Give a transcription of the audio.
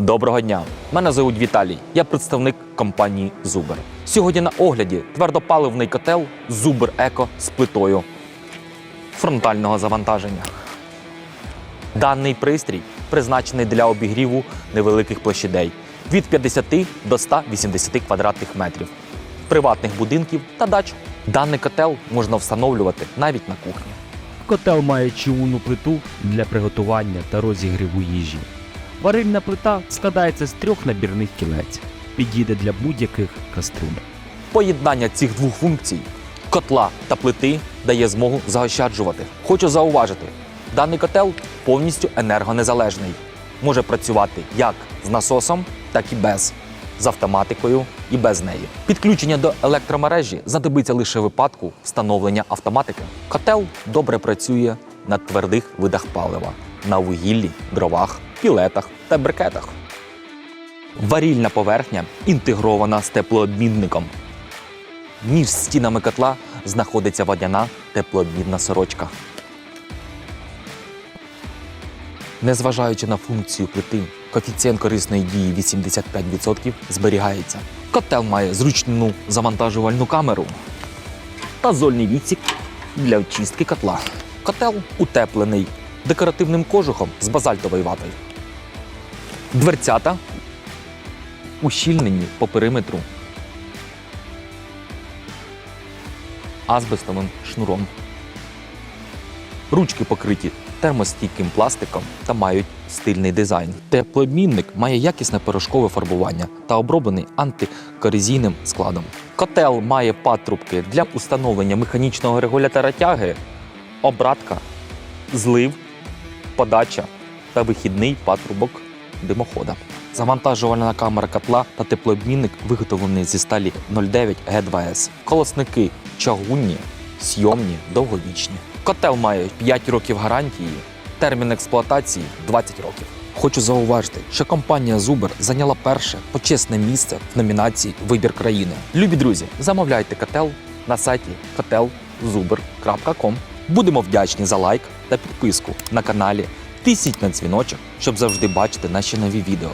Доброго дня! Мене звуть Віталій. Я представник компанії Зубер. Сьогодні на огляді твердопаливний котел Зубер Еко з плитою фронтального завантаження. Даний пристрій призначений для обігріву невеликих площадей від 50 до 180 квадратних метрів, приватних будинків та дач. Даний котел можна встановлювати навіть на кухні. Котел має чугунну плиту для приготування та розігріву їжі. Варильна плита складається з трьох набірних кілець. Підійде для будь-яких каструль. Поєднання цих двох функцій котла та плити дає змогу заощаджувати. Хочу зауважити, даний котел повністю енергонезалежний. Може працювати як з насосом, так і без, з автоматикою і без неї. Підключення до електромережі знадобиться лише випадку встановлення автоматики. Котел добре працює на твердих видах палива, на вугіллі, дровах, пілетах та брикетах. Варільна поверхня інтегрована з теплообмінником. Між стінами котла знаходиться водяна теплообмінна сорочка. Незважаючи на функцію плити, коефіцієнт корисної дії 85% зберігається. Котел має зручну завантажувальну камеру та зольний відсік для очистки котла. Котел утеплений декоративним кожухом з базальтовою ватою. Дверцята ущільнені по периметру азбестовим шнуром. Ручки покриті термостійким пластиком та мають стильний дизайн. Теплообмінник має якісне порошкове фарбування та оброблений антикорозійним складом. Котел має патрубки для установлення механічного регулятора тяги, обратка, злив, подача та вихідний патрубок димохода. Завантажувальна камера котла та теплообмінник виготовлені зі сталі 09 Г2С. Колосники чагунні, сйомні, довговічні. Котел має 5 років гарантії, термін експлуатації 20 років. Хочу зауважити, що компанія Зубер зайняла перше почесне місце в номінації Вибір країни. Любі друзі, замовляйте котел на сайті hotelzuber.com. Будемо вдячні за лайк та підписку на каналі. Тисніть на дзвіночок, щоб завжди бачити наші нові відео.